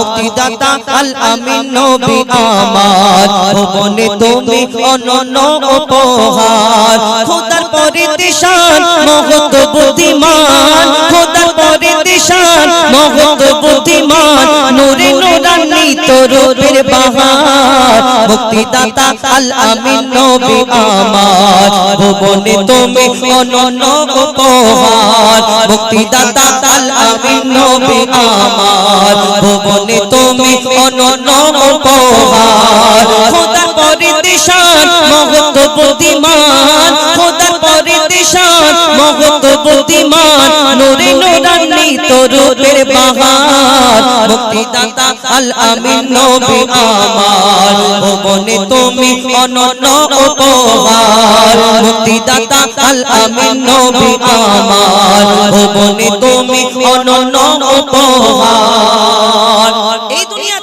মুক্তিদাতা আল আমিন নবী আমার। ভবনে তুমি অনন্য উপহার। খোদার পরে মহত বুদ্ধিমান। খোদার পরে মহত বুদ্ধিমান। নূরে নূরান্বিত রূপের বাহার। মুক্তিদাতা আল আমিন নবী আমার। ভুবনে তুমি অনন্য উপহার। মুক্তিদাতা আল আমিন নবী আমার। ভুবনে তুমি অনন্য উপহার। খোদার পরে দিশান মহত বুদ্ধিমান। খোদার পরে দিশান মহত নূরে নূরান্বিত রূপের বাহার মুক্তিদাতা আল আমিন নবী আমার। ভুবনে তুমি অনন্য উপহার, মুক্তিদাতা আল আমিন নবী আমার। ভুবনে তুমি অনন্য উপহার। এই দুনিয়াতে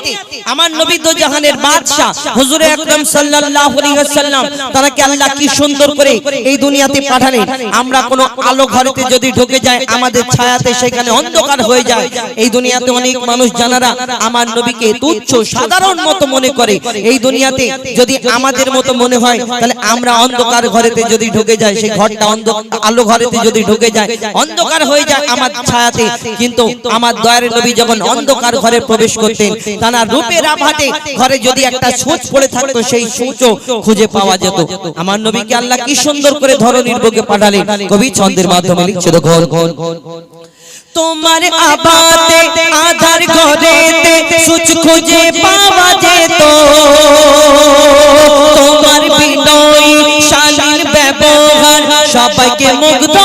আমার নবী তো জাহানের বাদশা হুজুরে আকরাম সাল্লাল্লাহু আলাইহি ওয়াসাল্লাম তারাকে আল্লাহ কি সুন্দর করে এই দুনিয়াতে পাঠালেন আমরা কোনো আলো ঘরেতে যদি ঢুকে যায়, আমাদের ছায়াতে সেখানে অন্ধকার হয়ে যায়। এই দুনিয়াতে অনেক মানুষ জানারা, আমার নবীকে তুচ্ছ, সাধারণ মতো মনে করে। এই দুনিয়াতে যদি আমাদের মতো মনে হয়, তাহলে আমরা অন্ধকার ঘরেতে যদি ঢুকে যায় সেই ঘরটা অন্ধ আলো ঘরেতে যদি ঢুকে যায়, অন্ধকার হয়ে যায় আমার ছায়াতে। কিন্তু আমার দয়ার নবী যখন অন্ধকার ঘরে প্রবেশ করতেন, তারা রূপের আভাতে ঘরে যদি একটা সূচ পড়ে থাকতো সেই সূচও খুঁজে পাওয়া যেত। আমার নবীকে আল্লাহ কি সুন্দর করে ধরনীর বুকে পাঠালেন। কবি ছন্দের মাধ্যমে লিখছে তো ঘর ঘর তোমার আবাতে আধার ঘরেতে সুচ খুঁজে পাওয়া যেত। তোমার বিনয় শালীর ব্যবহার সবাইকে মুগ্ধ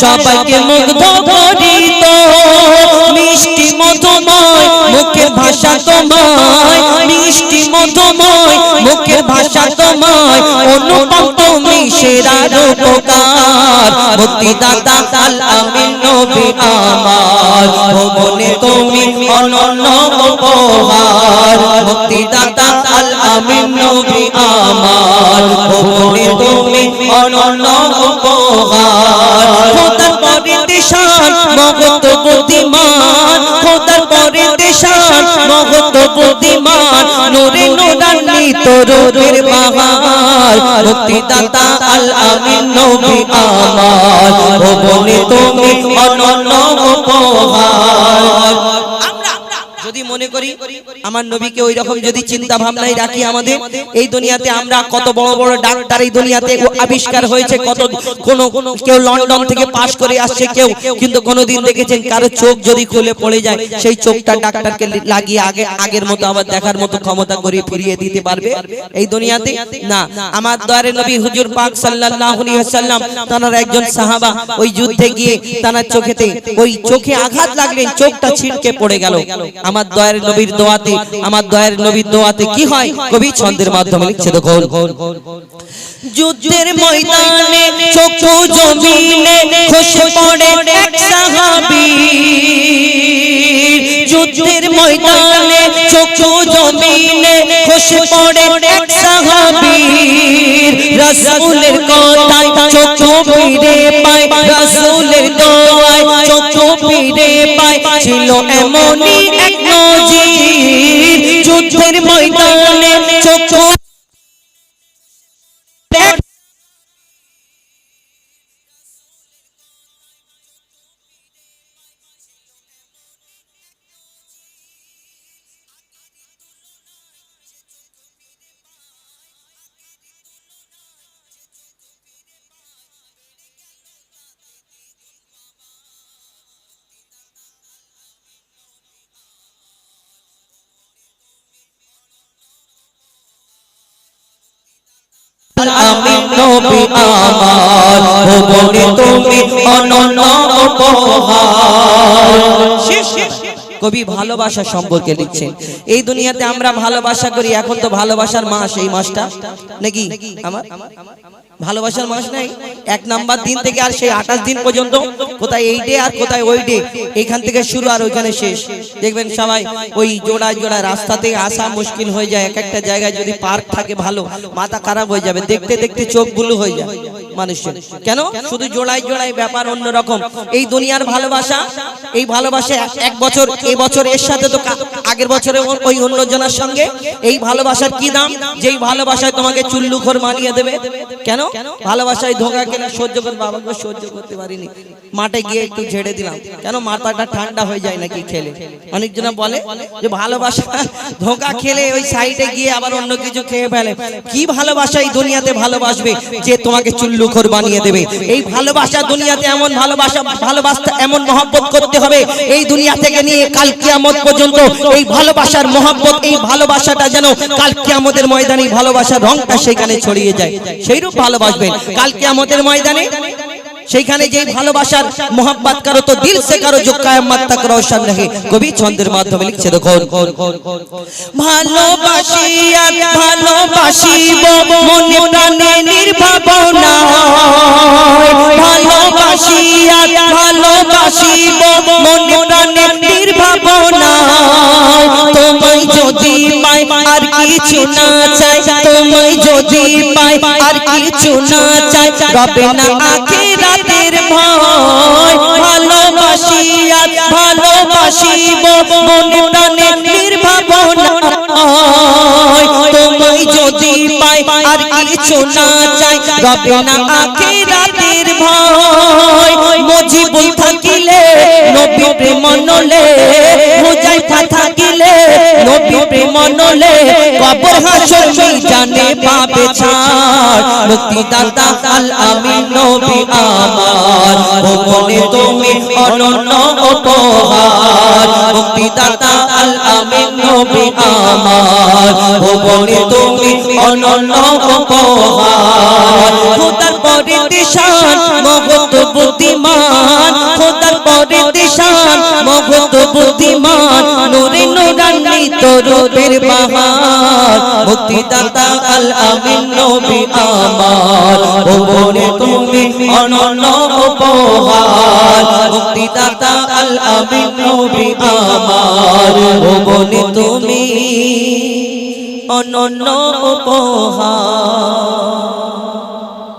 সবাইকে মুগ্ধ করিত। মিষ্টি মধুময় মুখের ভাষা তোমায়। মিষ্টি মধুময় মুখের ভাষা তোমায়। অনুপম তুমি সেরা রূপকার মুক্তিদাতা আল আমিন নবী আমার। ভুবনে তুমি অনন্য উপহার। মুক্তিদাতা আল আমিন নবী আমার। ভুবনে তুমি অনন্য উপহার। রূপের বাহার মুক্তিদাতা আল আমিন নবী আমার। ভবনে তুমি অনন্য উপহার আমরা যদি মনে করি, আমার নবীকে ওই রকম যদি চিন্তা ভাবনায় রাখি আমাদের, এই দুনিয়াতে আমরা কত বড় বড় ডাক্তার, এই দুনিয়াতে আবিষ্কার হয়েছে, কত কোন কেউ লন্ডন থেকে পাশ করে আসছে কেউ, কিন্তু কোনোদিন দেখেছেন কারও চোখ যদি খুলে পড়ে যায়, সেই চোখটা ডাক্তারকে লাগিয়ে আগে, আগের মতো আবার দেখার মতো ক্ষমতা করে ফিরিয়ে দিতে পারবে? এই দুনিয়াতে? না। আমার দয়ারে নবী হুজুর পাক সাল্লাল্লাহু আলাইহি ওয়াসাল্লাম, তার একজন সাহাবা ওই যুদ্ধে গিয়ে তার চোখেতে, ওই চোখে আঘাত লাগলেন, চোখটা ছিটকে পড়ে গেল। আমার দয়ার নবীর দোয়াতে, আমার দয়ার নবীর দোয়াতে কি হয়? কবি ছন্দের মাধ্যমে লিখছে গোল যুদ্ধের ময়দানে চক্ষু জমিনে খসে পড়ে এক সাহাবী যুদ্ধের ময়দানে চক্ষু জমিনে খসে পড়ে এক সাহাবী রাসূলের কথায় চক্ষু ফিরে পায়, রাসূলের দোয়ায় চক্ষু ফিরে পায়। ছিল এমনই আমিন নবী আমার ভুবনে তুমি অনন্য উপহার। কবি ভালোবাসা সম্পর্কে লিখছেন। এই দুনিয়াতে আমরা ভালোবাসা করি, এখন তো ভালোবাসার মাস এই মাসটা। নাকি? আমার? ভালোবাসার মাস নাই। এক নাম্বার দিন থেকে আর সেই আঠাশ দিন পর্যন্ত কোথায় এই ডে আর কোথায় ওই ডে এখান থেকে শুরু আর ওইখানে শেষ। দেখবেন সবাই ওই জোড়ায় জোড়ায় রাস্তাতে আসা মুশকিল হয়ে যায়। এক একটা জায়গায় যদি পার্ক থাকে ভালো, মাথা খারাপ হয়ে যাবে। দেখতে দেখতে চোখ হয়ে যায়। মানুষের কেন? শুধু জোড়ায় জোড়ায় ব্যাপার অন্যরকম। এই দুনিয়ার ভালোবাসা, এই ভালোবাসা এক- বছর এই বছর এর সাথে তো আগের বছরে ওই অন্যজনের সঙ্গে। এই ভালোবাসার কি দাম? যেই ভালোবাসায় তোমাকে চুল্লুখর মানিয়ে দেবে। কেন? ভালোবাসায় ধোকা কেনা সহ্য করে বাবাকে সহ্য করতে পারিনি। মাঠে গিয়ে একটু ঝেড়ে দিলাম। কেন? মাথাটা ঠান্ডা হয়ে যায় নাকি খেলে? অনেকজন বলে যে ভালোবাসা ধোকা খেলে ওই সাইডে গিয়ে আবার অন্য কিছু খেয়ে ফেলে। কি ভালোবাসা এই দুনিয়াতে ভালোবাসবে যে তোমাকে চুল্লুখর বানিয়ে দেবে? এই ভালোবাসা দুনিয়াতে এমন ভালোবাসা ভালোবাসা এমন মহব্বত করতে হবে এই দুনিয়া থেকে নিয়ে কাল কিয়ামত পর্যন্ত এই ভালোবাসার মহব্বত এই ভালোবাসাটা যেন কাল কিয়ামতের ময়দানে ভালোবাসার রংটা সেখানে ছড়িয়ে যায়। সেইরূপ ভালোবাসবেন কাল কিয়ামতের ময়দানে সেইখানে যে ভালোবাসার মোহাম্মত কারও তো দিল সে কারও রোশন রহে কবি ছন্দের মাধ্যমে লিখছে ভালোবাসি তোমায় যদি পাই আর কিছু না চাই, তোমায় কিছু না চাই না আখিরাতের ভয়। ভালোবাসি আর ভালোবাসিব, মনে তোমায় যদি পাই, আর কিছু না চাই না থাকিলে, নবী প্রেম নলে থাকিলে, নবী প্রেম কবর হাসর জানে পাবে ছাড়। মুক্তিদাতা আল আমিন নবী আমার। ভুবনে তুমি অনন্য উপহার। মুক্তিদাতা আল আমিন নবী আমার। ভুবনে তুমি অনন্য উপহার। খোদার পরে দিশান মগত বুদ্ধিমান। খোদার পরে দিশান মগত বুদ্ধিমান। নূরে নূরান্বিত রূপের বাহার। মুক্তিদাতা আল আমিন নবী আমার। ভুবনে তুমি অনন্য উপহার। মুক্তিদাতা আল আমিন নবী আমার। ভুবনে তুমি অনন্য উপহার।